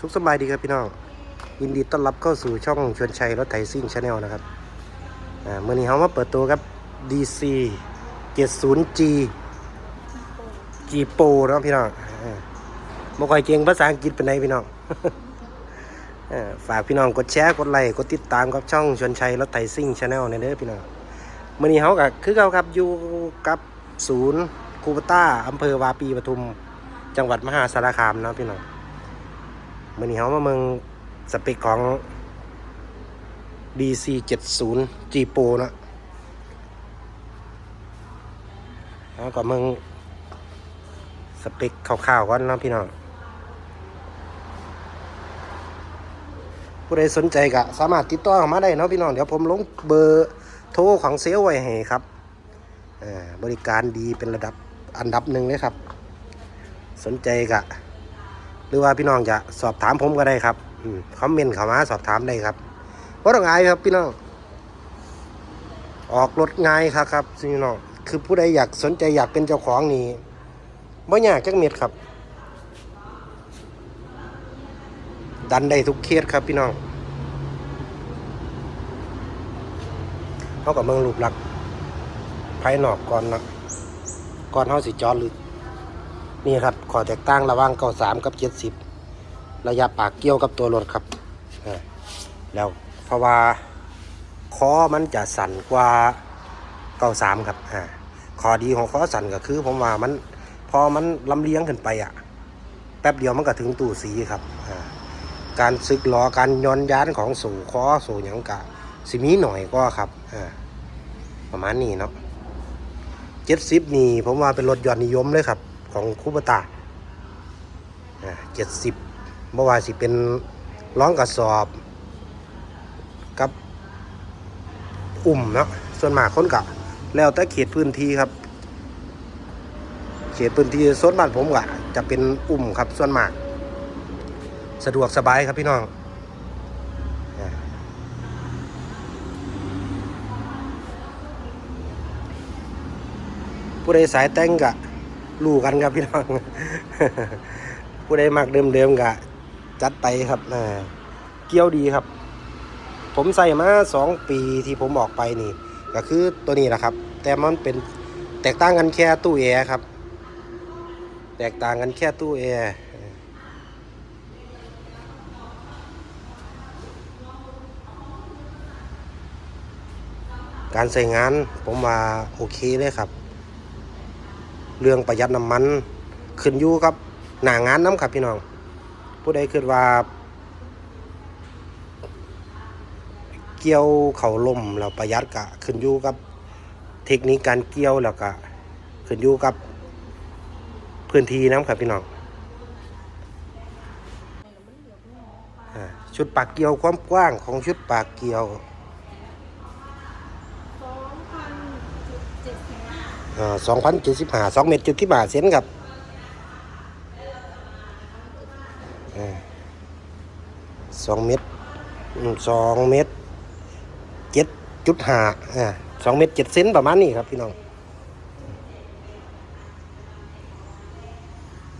สุขสบายดีครับพี่น้อง ยินดีต้อนรับเข้าสู่ช่องชวนชัยรถไถซิ่งชาแนลนะครับเมื่อนี้เขามาเปิดตัวครับ DC 70G G Pro นะพี่น้องอ่าบ่ค่อยเก่งภาษาอังกฤษเป็นไงพี่น้องฝากพี่น้องกดแชร์กดไลค์กดติดตามกับช่องชวนชัยรถไถซิ่งชาแนลในเด้อพี่น้องเมื่อนี้เขาก็คือเขาครับอยู่กับศูนย์คูปต้าอำเภอวาปีปทุม จังหวัดมหาสารคามเนาะพี่น้อง มื่อนี้เขามาเมืองสเปคของ DC 70 G Pro นะแล้วก็เมืองสเปคคร่าวๆก่อนนะพี่น้อง ผู้ใดสนใจก็สามารถติดต่อเข้ามาได้นะพี่น้อง เดี๋ยวผมลงเบอร์โทรของเซลไว้ให้ครับอ่าบริการดีเป็นระดับอันดับหนึ่งเลยครับ สนใจกะ หรือว่าพี่น้องจะสอบถามผมก็ได้ครับคอมเมนต์เข้ามาสอบถามได้ครับเพราะต้องอายครับพี่น้อง ออกรถง่ายครับครับพี่น้องคือผู้ใดอยากสนใจอยากเป็นเจ้าของนี่บ่ยากจักเม็ดครับ ดันได้ทุกเคสครับพี่น้องเขากับเมืองรูปลักภายนอกก่อนนะก่อนเขาสิจอดลึก นี่ครับขอแตกต่างระหว่างเก้าสามกับเจ็ดสิบระยะปากเกี่ยวกับตัวรถครับแล้วเพราะว่าคอมันจะสั่นกว่าเก้าสามครับอ่าข้อดีของคอสั่นก็คือ ผมว่ามันพอมันลำเลียงขึ้นไปอะ แป๊บเดียวมันก็ถึงตู้สีครับอ่าการซึกล้อการย้อนยานของสู่คอสู่หยังกะสิมีหน่อยก็ครับอ่าประมาณนี้เนาะเจ็ดสิบนี่ผมว่าเป็นรถยอดนิยมเลยครับ ของคูปตาเจ็ดสิบเมื่อวานสิเป็นร้องกระสอบกับอุ่มเนาะส่วนมากคนกะแล้วแต่เขตพื้นที่ครับ เขตพื้นที่โซนบ้านผมกะจะเป็นอุ่มครับส่วนมาก สะดวกสบายครับพี่น้องผู้ใดสายแต่งกะ รู้กันครับพี่น้อง ผู้ใดมักเดิมๆกะจัดไปครับอ่าเกี่ยวดีครับ ผมใส่มาสองปีที่ผมออกไปนี่ ก็คือตัวนี้แหละครับ แต่มันเป็นแตกต่างกันแค่ตู้แอร์ครับ แตกต่างกันแค่ตู้แอร์การใส่งานผมว่าโอเคเลยครับ เรื่องประหยัดน้ำมัน ขึ้นอยู่กับหน้างานน้ำครับพี่น้อง ผู้ใดคิดว่า เกี่ยวเขาลมแล้วประหยัดกะขึ้นอยู่กับเทคนิคการเกี่ยวแล้วก็ขึ้นอยู่กับพื้นที่น้ำครับพี่น้องชุดปากเกี่ยวความกว้างของชุดปากเกี่ยว สองพันเจ็ดสิบห้าสองพันเจ็ดสิบห้าเมตรจุดที่บาทเซนครับสองเมตรสองเมตรเจ็ดจุดห้าสองเมตรเจ็ดเซนประมาณนี้ครับพี่น้อง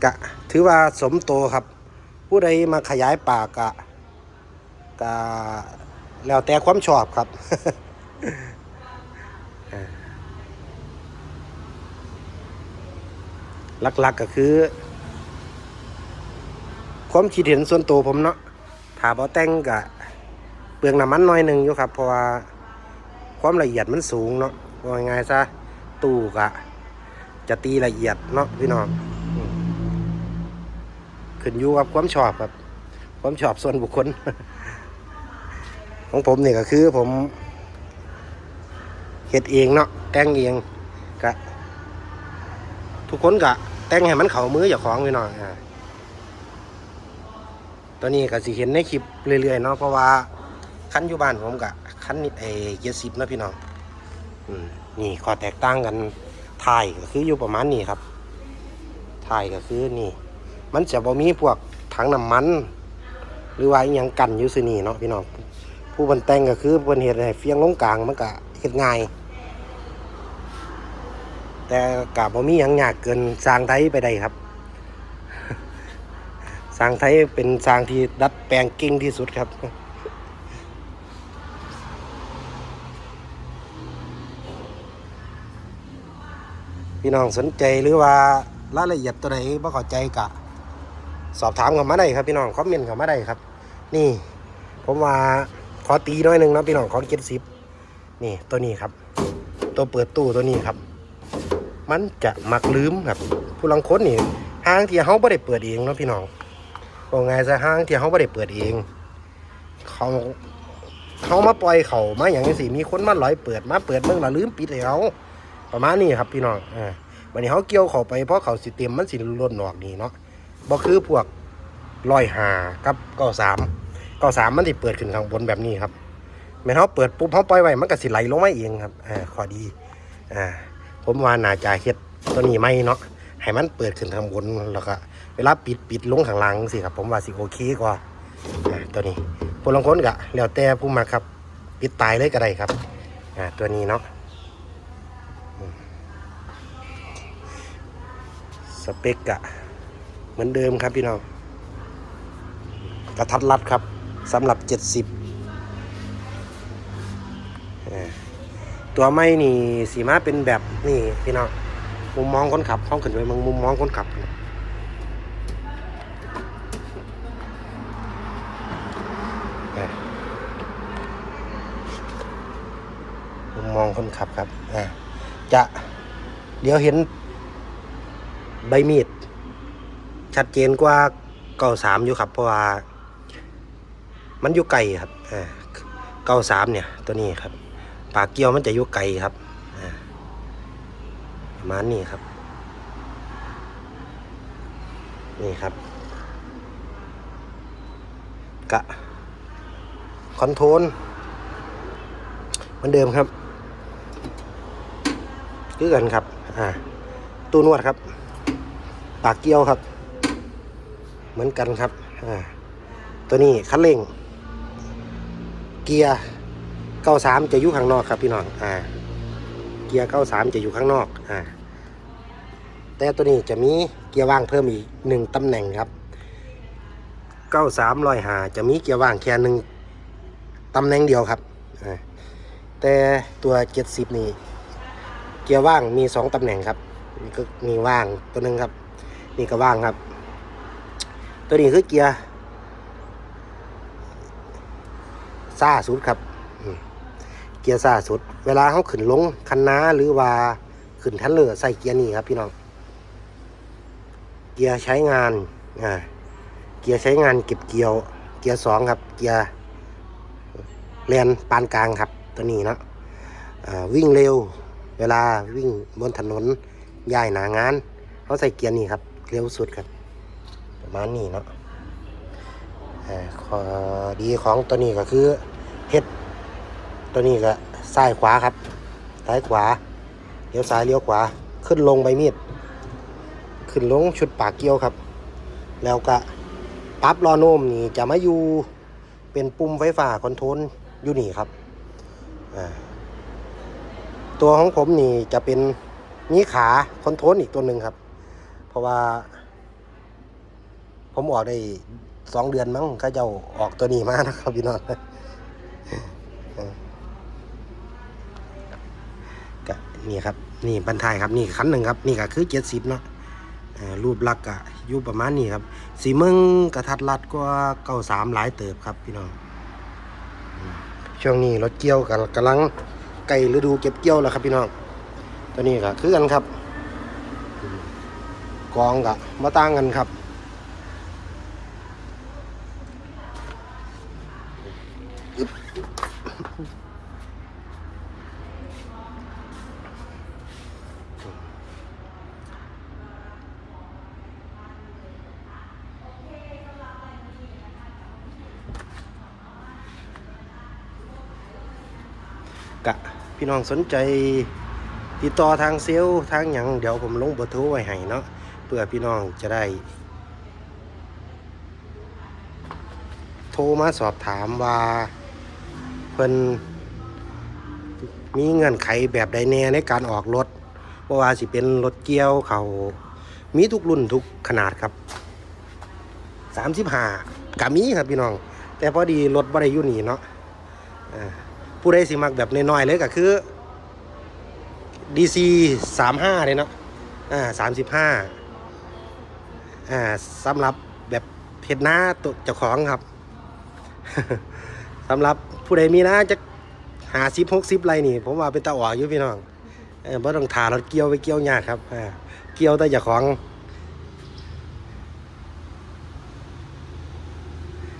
กะถือว่าสมโตครับ ผู้ใดมาขยายป่ากะกะแล้วแต่ความชอบครับ หลักๆก็คือ ความคิดเห็นส่วนตัวผมเนาะถ้าบ่แต่งกะเปลืองน้ำมันน้อยหนึ่งอยู่ครับเพราะว่าความละเอียดมันสูงเนาะว่าไงซะตู้กะจะตีละเอียดเนาะพี่น้องขึ้นอยู่กับความชอบครับ ความชอบส่วนบุคคล ของผมเนี่ยก็คือผมเฮ็ดเองเนาะแต่งเองกะทุกคนกะ แต่งให้มันเข้ามืออย่าของพี่น้องอ่าตอนนี้ก็สิเห็นในคลิปเรื่อยๆเนาะเพราะว่าคันอยู่บ้านผมกะคันนี้ไอ้เจ็ดสิบนะพี่น้องอืมนี่ข้อแตกต่างกันถ่ายก็คืออยู่ประมาณนี้ครับถ่ายก็คือนี่ มันจะบ่มีพวกถังน้ำมัน หรือว่าอหยังกันอยู่ซื่อนี่เนาะพี่น้องผู้บรรแต่งก็คือเพิ่นเฮ็ดให้เฟียงลงกลางมันก็เฮ็ดง่าย แต่กาบ่มีหยังยากเกินสร้างไทยไปได้ครับ สร้างไทยเป็นสร้างที่ดัดแปลงเก่งที่สุดครับพี่น้องสนใจหรือว่ารายละเอียดตัวไหนบ่เข้าใจกะ สอบถามกันมาได้ครับพี่น้องคอมเมนต์กันมาได้ครับ นี่ ผมว่าขอตีน้อยหนึ่งนะพี่น้องขอเจ็ดสิบนี่ตัวนี้ครับ ตัวเปิดตู้ตัวนี้ครับ มันจะมักลืมครับ ผู้ลังคนนี่ห้างที่เขาไม่ได้เปิดเองเนาะพี่น้องบอกไงซะห้างที่เขาไม่ได้เปิดเอง เขาเขามาปล่อยเขามาอย่างนี้สิมีคนมาลอยเปิดมาเปิดเมื่อละลืมปิดให้เขาประมาณนี้ครับพี่น้องอ่าวันนี้เขาเกี่ยวเขาไปเพราะเขาสิเต็มมันสิล้นออกนี่เนาะบ่คือพวกลอยหากับก้าสามก้าสามมันสิเปิดขึ้นข้างบนแบบนี้ครับแม่เขาเปิดปุ๊บเขาปล่อยไว้มันก็สิไหลลงมาเองครับอ่าขอดีอ่า ผมว่าน่าจะเฮ็ดตัวนี้ไม่เนาะให้มันเปิดขึ้นข้างบนแล้วก็เวลาปิดปิดลงข้างล่างสิครับ ผมว่าสิโอเคกว่าตัวนี้ผู้ลางคนก็แล้วแต่ผู้มาครับ ปิดตายเลยก็ได้ครับตัวนี้เนาะสเปกอะเหมือนเดิมครับพี่น้องกระทัดรัดครับสำหรับ 70อ่า ตัวไม่นี่สีมาเป็นแบบนี่พี่น้องมุมมองคนขับห้องขึ้นไปมึงมุมมองคนขับมุมมองคนขับครับอะจะเดี๋ยวเห็นใบมีด ชัดเจนกว่าเก้าสามอยู่ครับเพราะว่า มันอยู่ไกลครับอ่าเก้าสามเนี่ยตัวนี้ครับ ปากเกี้ยวมันจะอยู่ไกลครับอ่าประมาณนี้ครับ นี่ครับ กะ คอนโทรลเหมือนเดิมครับคือกันครับ อ่า ตู้นวดครับ ปากเกี้ยวครับ เหมือนกันครับ อ่า ตัวนี้คันเร่ง เกียร์ ก้าสามจะอยู่ข้างนอกครับพี่น้องอ่าเกียร์เก้าสามจะอยู่ข้างนอกอ่าแต่ตัวนี้จะมีเกียร์ว่างเพิ่มอีกหนึ่งตำแหน่งครับเก้าสามรอยหาจะมีเกียร์ว่างแค่หนึ่งตำแหน่งเดียวครับอ่าแต่ตัวเจ็ดสิบนี่เกียร์ว่างมีสองตำแหน่งครับนี่ก็มีว่างตัวหนึ่งครับ นี่ก็ว่างครับ ตัวนี้คือเกียร์ซ่าสุดครับ กียร์ซ่าสุด เวลาเขาขึ้นลงคันนาหรือว่าขึ้นทันเลอร์ใส่เกียร์นี่ครับพี่น้อง เกียร์ใช้งานอ่าเกียร์ใช้งานเก็บเกี่ยว เกียร์สองครับ เกียร์แลนปานกลางครับตัวนี้เนาะวิ่งเร็ว เวลาวิ่งบนถนนย่ายหนางานเขาใส่เกียร์นี่ครับเร็วสุดครับประมาณนี้เนาะอ่าข้อดีของตัวนี้ก็คือเฮ็ด ตัวนี้ก็ซ้ายขวาครับ ซ้ายขวา เลี้ยวซ้ายเลี้ยวขวา ขึ้นลงใบมีด ขึ้นลงชุดปากเกี้ยวครับ แล้วก็ปั๊บล้อโน้มนี่จะมาอยู่เป็นปุ่มไฟฟ้าคอนโทรลอยู่นี่ครับ ตัวของผมนี่จะเป็นมีขาคอนโทรลอีกตัวหนึ่งครับ เพราะว่า ผมออกได้สองเดือนมั้งก็จะออกตัวนี้มานะครับพี่น้อง ก็ นี่ครับนี่บรรทายครับนี่คันหนึ่งครับนี่ก็คือเจ็ดสิบเนาะรูปลักษณ์ก็อยู่ประมาณนี้ครับ สีเมืองกระทัดรัดกว่าเก้าสามหลายเติบครับพี่น้องช่วงนี้รถเกี่ยวกันกำลังใกล้ฤดูเก็บเกี่ยวแล้วครับพี่น้องตัวนี้ก็คือกันครับ กองก็มาต่างกันครับ กะ พี่น้องสนใจ ติดต่อทางเซลล์ทางหยังเดี๋ยวผมลงเบอร์โทรไว้ให้เนาะเพื่อพี่น้องจะได้ โทรมาสอบถามว่าเพิ่นมีเงื่อนไขแบบใดแน่ในการออกรถเพราะว่าสิเป็นรถเกียวเขามีทุกรุ่นทุกขนาดครับสามสิบห้ากามีครับพี่น้อง แต่พอดีรถบ่ได้อยู่นี่เนาะอ่า ผู้ใดสิมักแบบน้อยๆเลยก็คือ DC สามห้าเลยเนาะอ่าสามสิบห้าอ่าสำหรับแบบเพชรหน้าตัวเจ้าของครับสำหรับผู้ใดมีนะจะหาสิบหกสิบไรนี่ ผมว่าเป็นตาออกอยู่พี่น้องเออบ่ต้องถารถเกี่ยวไปเกี่ยวยากครับอ่าเกี่ยวแต่เจ้าของ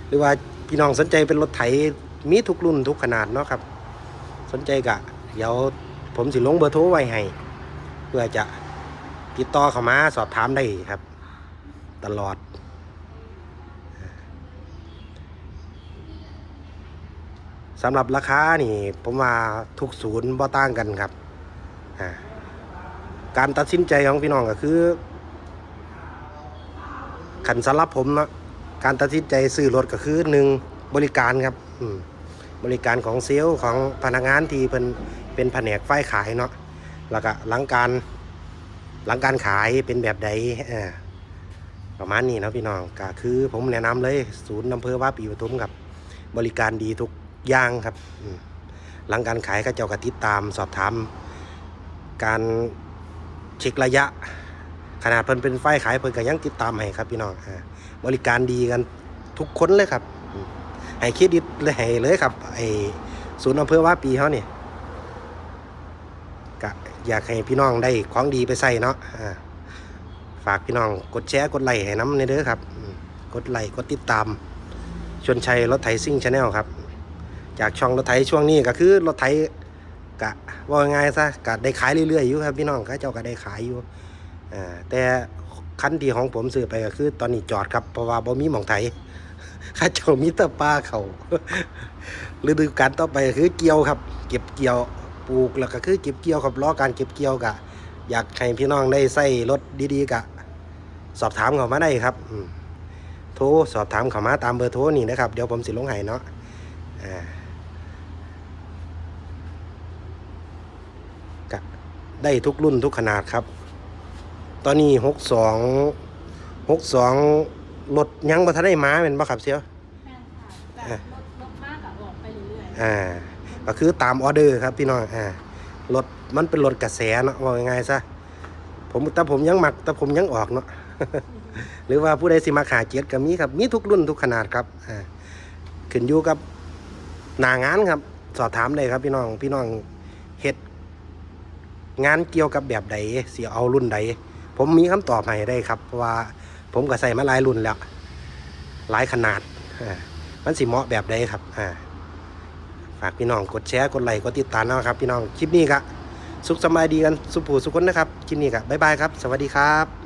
หรือว่าพี่น้องสนใจเป็นรถไถ มีทุกรุ่นทุกขนาดเนาะครับ สนใจกะเดี๋ยวผมสิลงเบอร์โทรไว้ให้ เพื่อจะติดต่อเข้ามาสอบถามได้ครับ ตลอด สำหรับราคานี่ ผมว่าทุกศูนย์บ่ต่างกันครับ การตัดสินใจของพี่น้องก็คือขันสำหรับผมเนาะการตัดสินใจซื้อรถก็คือหนึ่ง บริการครับอืมบริการของเซลล์ของพนักงานที่เป็นเป็นแผนกฝ่ายขายเนาะแล้วก็หลังการหลังการขายเป็นแบบใดประมาณนี้นะพี่น้องก็คือผมแนะนำเลยศูนย์อำเภอว่าปีปทุมครับ บริการดีทุกอย่างครับหลังการขายก็เจ้าก็ติดตามสอบถาม การเช็คระยะ ขนาดเพิ่นเป็นไฟขายเพิ่นก็ยังติดตามให้ครับพี่น้องบริการดีกันทุกคนเลยครับ ให้เครดิตเลยให้เลยครับไอ้ศูนย์อำเภอว่าปีเขาเนี่ยก็อยากให้พี่น้องได้ของดีไปใส่เนาะฝากพี่น้องกดแชร์กดไลค์ให้น้ำในเด้อครับ กดไลค์กดติดตาม ชวนชัยรถไถซิ่งชาแนลครับ จากช่องรถไถช่วงนี้ก็คือรถไถกะว่าง่ายซะกะได้ขายเรื่อยๆอยู่ครับพี่น้องก็เจ้าก็ได้ขายอยู่อแต่คันที่ของผมซื้อไปก็คือตอนนี้จอดครับเพราะว่าบ่มีหมองไถ ข้าเจ้ามีแต่ปลาเขาฤดูกาลต่อไปคือเกี่ยวครับ เก็บเกี่ยวปลูกแล้วก็คือเก็บเกี่ยวครับล้อการเก็บเกี่ยวกะ อยากให้พี่น้องได้ใส่รถดีๆกะ สอบถามเขามาได้ครับโทรสอบถามเขามาตามเบอร์โทรนี่นะครับ เดี๋ยวผมสิลงให้เนาะอ่าก็ได้ทุกรุ่นทุกขนาดครับ ตอนนี้หกสองหกสอง รถยังบ่ทันได้มาเป็นบ่ครับเสียว แม่นค่ะแบบรถรถมากอะออกไปเรื่อยอ่า ก็คือตามออเดอร์ครับพี่น้อง อ่ารถมันเป็นรถกระแสเนาะว่าง่ายๆซะ ผมแต่ผมยังมักแต่ผมยังออกเนาะ หรือว่าผู้ใดสิมาขาเจ็ดก็มีครับ มีทุกรุ่นทุกขนาดครับ อ่า ขึ้นอยู่กับหนางานครับ สอบถามได้ครับพี่น้อง พี่น้องเฮ็ดงานเกี่ยวกับแบบใดสิเอารุ่นใด ผมมีคำตอบให้ได้ครับเพราะว่า ผมก็ใส่มาหลายรุ่นแล้ว หลายขนาดมันสิเหมาะแบบใดครับฝากพี่น้องกดแชร์กดไลค์กดติดตามนะครับ พี่น้องคลิปนี้ก็สุขสบายดีกันสุขผูสุขคนนะครับคลิปนี้ก็บ๊ายบายครับ สวัสดีครับ